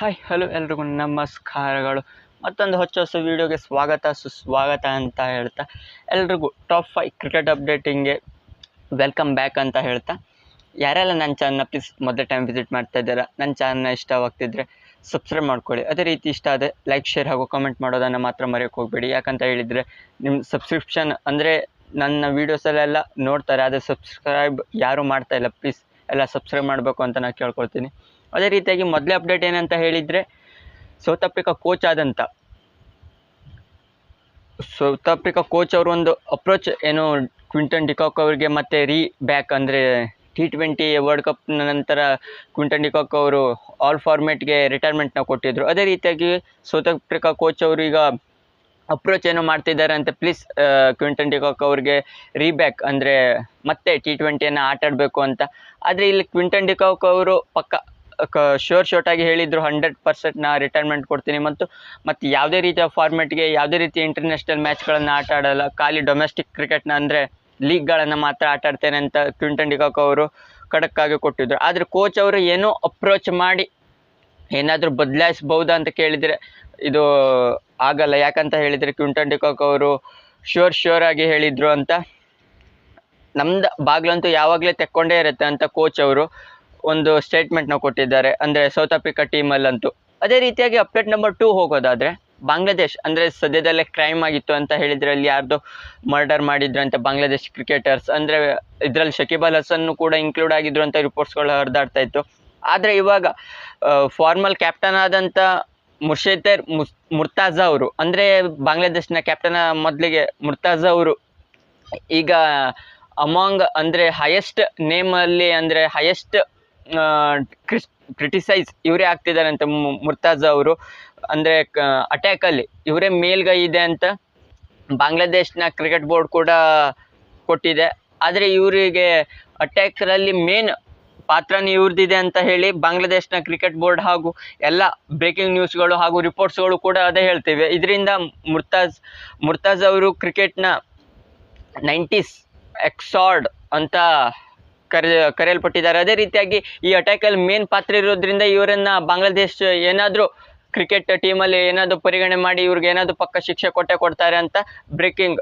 Hi hello ಎಲ್ರಿಗೂ, ನಮಸ್ಕಾರಗಳು. ಮತ್ತೊಂದು ಹೊಚ್ಚ ಹೊಸ ವೀಡಿಯೋಗೆ ಸ್ವಾಗತ, ಸುಸ್ವಾಗತ ಅಂತ ಹೇಳ್ತಾ, ಎಲ್ರಿಗೂ ಟಾಪ್ ಫೈವ್ ಕ್ರಿಕೆಟ್ ಅಪ್ಡೇಟಿಂಗ್ಗೆ ವೆಲ್ಕಮ್ ಬ್ಯಾಕ್ ಅಂತ ಹೇಳ್ತಾ, ಯಾರೆಲ್ಲ ನನ್ನ ಚಾನಲ್ನ ಪ್ಲೀಸ್ ಮೊದಲ ಟೈಮ್ ವಿಸಿಟ್ ಮಾಡ್ತಾ ಇದ್ದೀರಾ, ನನ್ನ ಚಾನಲ್ನ ಇಷ್ಟವಾಗ್ತಿದ್ರೆ ಸಬ್ಸ್ಕ್ರೈಬ್ ಮಾಡ್ಕೊಳ್ಳಿ. ಅದೇ ರೀತಿ ಇಷ್ಟ ಆದರೆ ಲೈಕ್ ಶೇರ್ ಹಾಗೂ ಕಮೆಂಟ್ ಮಾಡೋದನ್ನು ಮಾತ್ರ ಮರೆಯೋಕೆ ಹೋಗಬೇಡಿ. ಯಾಕಂತ ಹೇಳಿದರೆ ನಿಮ್ಮ ಸಬ್ಸ್ಕ್ರಿಪ್ಷನ್ ಅಂದರೆ ನನ್ನ ವೀಡಿಯೋಸಲ್ಲೆಲ್ಲ ನೋಡ್ತಾರೆ, ಆದರೆ ಸಬ್ಸ್ಕ್ರೈಬ್ ಯಾರೂ ಮಾಡ್ತಾ ಇಲ್ಲ. ಪ್ಲೀಸ್ ಎಲ್ಲ ಸಬ್ಸ್ಕ್ರೈಬ್ ಮಾಡಬೇಕು ಅಂತ ನಾನು ಕೇಳ್ಕೊಳ್ತೀನಿ. ಅದೇ ರೀತಿಯಾಗಿ ಮೊದಲೇ ಅಪ್ಡೇಟ್ ಏನಂತ ಹೇಳಿದರೆ ಸೌತ್ ಆಫ್ರಿಕಾ ಕೋಚ್ ಆದಂಥ ಸೌತ್ ಆಫ್ರಿಕಾ ಕೋಚ್ ಅವರು ಒಂದು ಅಪ್ರೋಚ್ ಏನು ಕ್ವಿಂಟನ್ ಡಿಕಾಕ್ ಅವರಿಗೆ ಮತ್ತೆ ರೀ ಬ್ಯಾಕ್ ಅಂದರೆ ಟಿ ಟ್ವೆಂಟಿ ವರ್ಲ್ಡ್ ಕಪ್ನ ನಂತರ ಕ್ವಿಂಟನ್ ಡಿಕಾಕ್ ಅವರು ಆಲ್ ಫಾರ್ಮೇಟ್ಗೆ ರಿಟೈರ್ಮೆಂಟ್ನ ಕೊಟ್ಟಿದ್ದರು ಅದೇ ರೀತಿಯಾಗಿ ಸೌತ್ ಆಫ್ರಿಕಾ ಕೋಚ್ ಅವರು ಈಗ ಅಪ್ರೋಚ್ ಏನೋ ಮಾಡ್ತಿದ್ದಾರೆ ಅಂತ ಪ್ಲೀಸ್ ಕ್ವಿಂಟನ್ ಡಿಕಾಕ್ ಅವ್ರಿಗೆ ರೀಬ್ಯಾಕ್ ಅಂದರೆ ಮತ್ತೆ ಟಿ ಟ್ವೆಂಟಿಯನ್ನು ಆಟಾಡಬೇಕು ಅಂತ. ಆದರೆ ಇಲ್ಲಿ ಕ್ವಿಂಟನ್ ಡಿಕಾಕ್ ಅವರು ಪಕ್ಕ ಕ ಶೋರ್ ಶೋರ್ಟ್ ಹೇಳಿದ್ರು ಹಂಡ್ರೆಡ್ ಪರ್ಸೆಂಟ್ ನಾ ರಿಟೈರ್ಮೆಂಟ್ ಕೊಡ್ತೀನಿ ಮತ್ತು ಮತ್ತು ಯಾವುದೇ ರೀತಿಯ ಫಾರ್ಮೆಟ್ಗೆ ಯಾವುದೇ ರೀತಿಯ ಇಂಟರ್ನ್ಯಾಷನಲ್ ಮ್ಯಾಚ್ಗಳನ್ನು ಆಟ ಆಡಲ್ಲ. ಖಾಲಿ ಡೊಮೆಸ್ಟಿಕ್ ಕ್ರಿಕೆಟ್ನ ಅಂದರೆ ಲೀಗ್ಗಳನ್ನು ಮಾತ್ರ ಆಟ ಆಡ್ತೇನೆ ಅಂತ ಕ್ವಿಂಟನ್ ಡಿಕಾಕ್ ಅವರು ಖಡಕ್ಕಾಗಿ ಕೊಟ್ಟಿದ್ದರು ಆದರೆ ಕೋಚ್ ಅವರು ಏನೋ ಅಪ್ರೋಚ್ ಮಾಡಿ ಏನಾದರೂ ಬದಲಾಯಿಸ್ಬೋದಾ ಅಂತ ಕೇಳಿದರೆ ಇದು ಆಗಲ್ಲ. ಯಾಕಂತ ಹೇಳಿದರೆ ಕ್ವಿಂಟನ್ ಡಿಕಾಕ್ ಅವರು ಶ್ಯೂರ್ ಶ್ಯೂರ್ ಆಗಿ ಹೇಳಿದರು ಅಂತ ನಮ್ದು ಬಾಗ್ಲಂತೂ ಯಾವಾಗಲೇ ತೆಕ್ಕೊಂಡೇ ಇರುತ್ತೆ ಅಂತ ಕೋಚ್ ಅವರು. ಒಂದು ಸ್ಟೇಟ್ಮೆಂಟ್ನ ಕೊಟ್ಟಿದ್ದಾರೆ. ಅಂದರೆ ಸೌತ್ ಆಫ್ರಿಕಾ ಟೀಮಲ್ಲಂತೂ ಅದೇ ರೀತಿಯಾಗಿ ಅಪ್ಡೇಟ್ ನಂಬರ್ ಟೂ ಹೋಗೋದಾದರೆ ಬಾಂಗ್ಲಾದೇಶ್ ಅಂದರೆ ಸದ್ಯದಲ್ಲೇ ಕ್ರೈಮ್ ಆಗಿತ್ತು ಅಂತ ಹೇಳಿದರೆ ಅಲ್ಲಿ ಯಾರ್ದು ಮರ್ಡರ್ ಮಾಡಿದ್ರು ಅಂತ ಬಾಂಗ್ಲಾದೇಶ್ ಕ್ರಿಕೆಟರ್ಸ್ ಅಂದರೆ ಇದರಲ್ಲಿ ಶಕೀಬ್ ಅಲ್ ಹಸನ್ನು ಕೂಡ ಇನ್ಕ್ಲೂಡ್ ಆಗಿದ್ರು ಅಂತ ರಿಪೋರ್ಟ್ಸ್ಗಳು ಹರಿದಾಡ್ತಾ ಇತ್ತು. ಆದರೆ ಇವಾಗ ಫಾರ್ಮಲ್ ಕ್ಯಾಪ್ಟನ್ ಆದಂಥ ಮುರ್ಷೇದರ್ ಮುಸ್, ಮುರ್ತಾಜಾ ಅವರು, ಅಂದರೆ ಬಾಂಗ್ಲಾದೇಶ್ನ ಕ್ಯಾಪ್ಟನ್ ಮೊದಲಿಗೆ ಮುರ್ತಾಜಾ ಅವರು, ಈಗ ಅಮಾಂಗ್ ಅಂದರೆ ಹೈಯೆಸ್ಟ್ ನೇಮಲ್ಲಿ ಅಂದರೆ ಹೈಯೆಸ್ಟ್ ಕ್ರಿಸ್, ಕ್ರಿಟಿಸೈಸ್ ಇವರೇ ಆಗ್ತಿದ್ದಾರೆ ಅಂತ ಮುರ್ತಾಜ್ ಅವರು. ಅಂದರೆ ಅಟ್ಯಾಕಲ್ಲಿ ಇವರೇ ಮೇಲ್ಗೈ ಇದೆ ಅಂತ ಬಾಂಗ್ಲಾದೇಶ್ನ ಕ್ರಿಕೆಟ್ ಬೋರ್ಡ್ ಕೂಡ ಕೊಟ್ಟಿದೆ. ಆದರೆ ಇವರಿಗೆ ಅಟ್ಯಾಕರಲ್ಲಿ ಮೇನ್ ಪಾತ್ರನೇ ಇವ್ರದ್ದಿದೆ ಅಂತ ಹೇಳಿ ಬಾಂಗ್ಲಾದೇಶ್ನ ಕ್ರಿಕೆಟ್ ಬೋರ್ಡ್ ಹಾಗೂ ಎಲ್ಲ ಬ್ರೇಕಿಂಗ್ ನ್ಯೂಸ್ಗಳು ಹಾಗೂ ರಿಪೋರ್ಟ್ಸ್ಗಳು ಕೂಡ ಅದೇ ಹೇಳ್ತಿವೆ. ಇದರಿಂದ ಮುರ್ತಾಜ್ ಮುರ್ತಾಜ್ ಅವರು ಕ್ರಿಕೆಟ್ನ ನೈಂಟೀಸ್ ಎಕ್ಸಾರ್ಡ್ ಅಂತ ಕರೆ, ಕರೆಯಲ್ಪಟ್ಟಿದ್ದಾರೆ. ಅದೇ ರೀತಿಯಾಗಿ ಈ ಅಟ್ಯಾಕಲ್ಲಿ ಮೇನ್ ಪಾತ್ರ ಇರೋದ್ರಿಂದ ಇವರನ್ನು ಬಾಂಗ್ಲಾದೇಶ್ ಏನಾದರೂ ಕ್ರಿಕೆಟ್ ಟೀಮಲ್ಲಿ ಏನಾದರೂ ಪರಿಗಣನೆ ಮಾಡಿ ಇವ್ರಿಗೆ ಏನಾದರೂ ಪಕ್ಕ ಶಿಕ್ಷೆ ಕೊಟ್ಟೆ ಕೊಡ್ತಾರೆ ಅಂತ ಬ್ರೇಕಿಂಗ್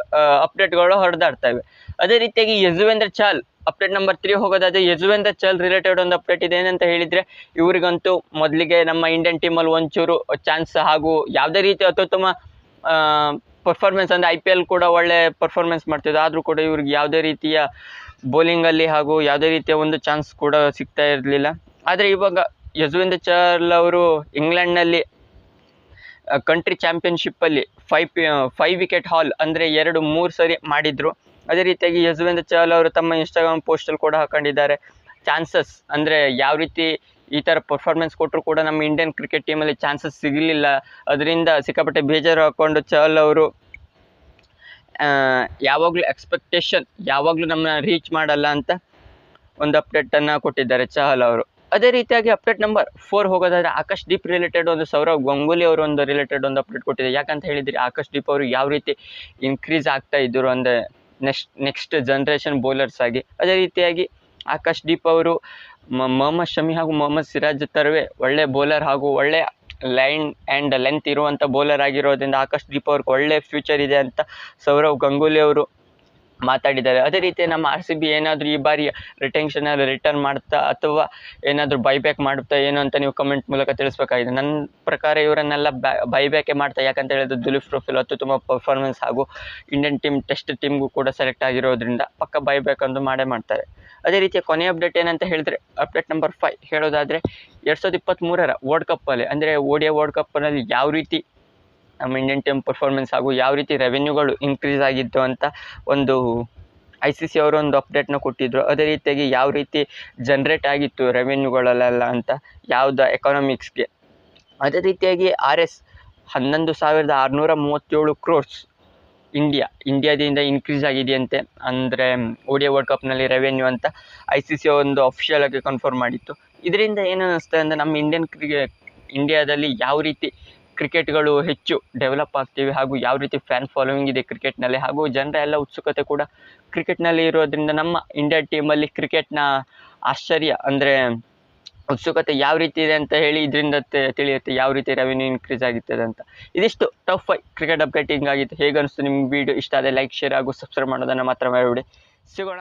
ಅಪ್ಡೇಟ್ಗಳು ಹೊಡೆದಾಡ್ತವೆ ಅದೇ ರೀತಿಯಾಗಿ Yuzvendra Chahal update number three ಹೋಗೋದಾದ್ರೆ ಯಜುವೇಂದ್ರ ಚಾಲ್ ರಿಲೇಟೆಡ್ ಒಂದು ಅಪ್ಡೇಟ್ ಇದೆ. ಏನಂತ ಹೇಳಿದರೆ ಇವರಿಗಂತೂ ಮೊದಲಿಗೆ ನಮ್ಮ ಇಂಡಿಯನ್ ಟೀಮಲ್ಲಿ ಒಂಚೂರು ಚಾನ್ಸ್ ಹಾಗೂ ಯಾವುದೇ ರೀತಿ ಅತ್ಯುತ್ತಮ ಪರ್ಫಾರ್ಮೆನ್ಸ್ ಅಂದರೆ ಐ ಪಿ ಎಲ್ ಕೂಡ ಒಳ್ಳೆ ಪರ್ಫಾರ್ಮೆನ್ಸ್ ಮಾಡ್ತಿದ್ರು. ಆದರೂ ಕೂಡ ಇವ್ರಿಗೆ ಯಾವುದೇ ರೀತಿಯ ಬೌಲಿಂಗಲ್ಲಿ ಹಾಗೂ ಯಾವುದೇ ರೀತಿಯ ಒಂದು ಚಾನ್ಸ್ ಕೂಡ ಸಿಗ್ತಾ ಇರಲಿಲ್ಲ. ಆದರೆ ಇವಾಗ ಯಜುವೇಂದ್ರ ಚಹಲ್ ಅವರು ಇಂಗ್ಲೆಂಡ್ನಲ್ಲಿ ಕಂಟ್ರಿ ಚಾಂಪಿಯನ್ಶಿಪ್ಪಲ್ಲಿ ಫೈವ್ ಫೈವ್ ವಿಕೆಟ್ ಹಾಲ್ ಅಂದರೆ ಎರಡು, ಮೂರು ಸರಿ ಮಾಡಿದರು. ಅದೇ ರೀತಿಯಾಗಿ ಯಜುವೇಂದ್ರ ಚಹಲ್ ಅವರು ತಮ್ಮ ಇನ್ಸ್ಟಾಗ್ರಾಮ್ ಪೋಸ್ಟಲ್ಲಿ ಕೂಡ ಹಾಕೊಂಡಿದ್ದಾರೆ. ಚಾನ್ಸಸ್ ಅಂದರೆ ಯಾವ ರೀತಿ ಈ ಥರ ಪರ್ಫಾರ್ಮೆನ್ಸ್ ಕೊಟ್ಟರು ಕೂಡ ನಮ್ಮ ಇಂಡಿಯನ್ ಕ್ರಿಕೆಟ್ ಟೀಮಲ್ಲಿ ಚಾನ್ಸಸ್ ಸಿಗಲಿಲ್ಲ. ಅದರಿಂದ ಸಿಕ್ಕಾಪಟ್ಟೆ ಬೇಜಾರು ಹಾಕ್ಕೊಂಡು ಚಹಲ್ ಅವರು ಯಾವಾಗಲೂ ಎಕ್ಸ್ಪೆಕ್ಟೇಷನ್ ಯಾವಾಗಲೂ ನಮ್ಮನ್ನ ರೀಚ್ ಮಾಡಲ್ಲ ಅಂತ ಒಂದು ಅಪ್ಡೇಟನ್ನು ಕೊಟ್ಟಿದ್ದಾರೆ ಚಹಲ್ ಅವರು. ಅದೇ ರೀತಿಯಾಗಿ ಅಪ್ಡೇಟ್ ನಂಬರ್ ಫೋರ್ ಹೋಗೋದಾದ್ರೆ ಆಕಾಶ್ ದೀಪ್ ರಿಲೇಟೆಡ್ ಒಂದು ಸೌರವ್ ಗಂಗೂಲಿ ಅವರು ಒಂದು ರಿಲೇಟೆಡ್ ಒಂದು ಅಪ್ಡೇಟ್ ಕೊಟ್ಟಿದೆ ಯಾಕಂತ ಹೇಳಿದರೆ ಆಕಾಶ್ ದೀಪ್ ಅವರು ಯಾವ ರೀತಿ ಇನ್ಕ್ರೀಸ್ ಆಗ್ತಾ ಇದ್ದರು ಅಂದರೆ ನೆಕ್ಸ್ಟ್ ನೆಕ್ಸ್ಟ್ ಜನ್ರೇಷನ್ ಬೌಲರ್ಸ್ ಆಗಿ. ಅದೇ ರೀತಿಯಾಗಿ ಆಕಾಶ್ ದೀಪ್ ಅವರು ಮೊಹಮ್ಮದ್ ಶಮಿ ಹಾಗೂ ಮೊಹಮ್ಮದ್ ಸಿರಾಜ್ ತರವೇ ಒಳ್ಳೆ ಬೌಲರ್ ಹಾಗೂ ಒಳ್ಳೆ ಲೈನ್ ಆ್ಯಂಡ್ ಲೆಂತ್ ಇರುವಂಥ ಬೌಲರ್ ಆಗಿರೋದ್ರಿಂದ ಆಕಾಶ್ ದೀಪ್ ಅವ್ರಿಗೆ ಒಳ್ಳೆ ಫ್ಯೂಚರ್ ಇದೆ ಅಂತ ಸೌರವ್ ಗಂಗೂಲಿ ಅವರು ಮಾತಾಡಿದ್ದಾರೆ. ಅದೇ ರೀತಿ ನಮ್ಮ ಆರ್ ಸಿ ಬಿ ಏನಾದರೂ ಈ ಬಾರಿ ರಿಟೆನ್ಷನಲ್ಲಿ ರಿಟರ್ನ್ ಮಾಡ್ತಾ ಅಥವಾ ಏನಾದರೂ ಬೈಬ್ಯಾಕ್ ಮಾಡುತ್ತಾ ಏನು ಅಂತ ನೀವು ಕಮೆಂಟ್ ಮೂಲಕ ತಿಳಿಸ್ಬೇಕಾಗಿದೆ. ನನ್ನ ಪ್ರಕಾರ ಇವರನ್ನೆಲ್ಲ ಬ್ಯಾ ಬೈಬ್ಯಾಕೆ ಮಾಡ್ತಾ, ಯಾಕಂತ ಹೇಳಿದ್ರೆ ದುಲೀಪ್ ಟ್ರೋಫಿಲ್ ಅತ್ಯುತ್ತಮ ಪರ್ಫಾರ್ಮೆನ್ಸ್ ಹಾಗೂ ಇಂಡಿಯನ್ ಟೀಮ್ ಟೆಸ್ಟ್ ಟೀಮ್ಗೂ ಕೂಡ ಸೆಲೆಕ್ಟ್ ಆಗಿರೋದ್ರಿಂದ ಪಕ್ಕ ಬೈಬ್ಯಾಕ್ ಅಂದು ಮಾಡೇ ಮಾಡ್ತಾರೆ. ಅದೇ ರೀತಿಯ ಕೊನೆಯ ಅಪ್ಡೇಟ್ ಏನಂತ ಹೇಳಿದ್ರೆ ಅಪ್ಡೇಟ್ ನಂಬರ್ ಫೈವ್ ಹೇಳೋದಾದರೆ ಎರಡು ಸಾವಿರದ ಇಪ್ಪತ್ತ್ಮೂರರ ವರ್ಲ್ಡ್ ಕಪ್ಪಲ್ಲಿ ಅಂದರೆ ಓಡಿಯಾ ವರ್ಲ್ಡ್ ಕಪ್ನಲ್ಲಿ ಯಾವ ರೀತಿ ನಮ್ಮ ಇಂಡಿಯನ್ ಟೀಮ್ ಪರ್ಫಾರ್ಮೆನ್ಸ್ ಹಾಗೂ ಯಾವ ರೀತಿ ರೆವೆನ್ಯೂಗಳು ಇನ್ಕ್ರೀಸ್ ಆಗಿದ್ದು ಅಂತ ಒಂದು ಐ ಸಿ ಸಿ ಅವರು ಒಂದು ಅಪ್ಡೇಟ್ನ ಕೊಟ್ಟಿದ್ದರು ಅದೇ ರೀತಿಯಾಗಿ ಯಾವ ರೀತಿ ಜನ್ರೇಟ್ ಆಗಿತ್ತು ರೆವೆನ್ಯೂಗಳಲ್ಲೆಲ್ಲ ಅಂತ ಯಾವ್ದು ಎಕನಾಮಿಕ್ಸ್ಗೆ ಅದೇ ರೀತಿಯಾಗಿ ಆರ್ ಎಸ್ ಹನ್ನೊಂದು ಸಾವಿರದ ಆರುನೂರ ಮೂವತ್ತೇಳು ಕ್ರೋರ್ಸ್ ಇಂಡಿಯಾ ಇಂಡಿಯಾದಿಂದ ಇನ್ಕ್ರೀಸ್ ಆಗಿದೆಯಂತೆ. ಅಂದರೆ ಓಡಿಯಾ ವರ್ಲ್ಡ್ ಕಪ್ನಲ್ಲಿ ರೆವೆನ್ಯೂ ಅಂತ ಐ ಸಿ ಸಿ ಒಂದು ಅಫಿಷಿಯಲ್ ಆಗಿ ಕನ್ಫರ್ಮ್ ಮಾಡಿತ್ತು. ಇದರಿಂದ ಏನು ಅನ್ನಿಸ್ತದೆ ಅಂದರೆ, ನಮ್ಮ ಇಂಡಿಯನ್ ಕ್ರಿಕೆ ಇಂಡಿಯಾದಲ್ಲಿ ಯಾವ ರೀತಿ ಕ್ರಿಕೆಟ್ಗಳು ಹೆಚ್ಚು ಡೆವಲಪ್ ಆಗ್ತಿವೆ ಹಾಗೂ ಯಾವ ರೀತಿ ಫ್ಯಾನ್ ಫಾಲೋವಿಂಗ್ ಇದೆ ಕ್ರಿಕೆಟ್ನಲ್ಲಿ ಹಾಗೂ ಜನರ ಎಲ್ಲ ಉತ್ಸುಕತೆ ಕೂಡ ಕ್ರಿಕೆಟ್ನಲ್ಲಿ ಇರೋದ್ರಿಂದ ನಮ್ಮ ಇಂಡಿಯಾ ಟೀಮಲ್ಲಿ ಕ್ರಿಕೆಟ್ನ ಆಶ್ಚರ್ಯ ಅಂದರೆ ಉತ್ಸುಕತೆ ಯಾವ ರೀತಿ ಇದೆ ಅಂತ ಹೇಳಿ ಇದರಿಂದ ತಿಳಿಯುತ್ತೆ, ಯಾವ ರೀತಿ ರೆವೆನ್ಯೂ ಇನ್ಕ್ರೀಸ್ ಆಗುತ್ತದೆ ಅಂತ. ಇದಿಷ್ಟು ಟಫ್ ಫೈ ಕ್ರಿಕೆಟ್ ಅಪ್ಡೇಟಿಂಗ್ ಆಗಿತ್ತು ಹೇಗೆ ಅನಿಸ್ತು ನಿಮ್ಗೆ ವಿಡಿಯೋ ಇಷ್ಟ ಆದರೆ ಲೈಕ್ ಶೇರ್ ಹಾಗೂ ಸಬ್ಸ್ಕ್ರೈಬ್ ಮಾಡೋದನ್ನು ಮಾತ್ರ ಮಾಡಿಬಿಡಿ ಸಿಗೋಣ.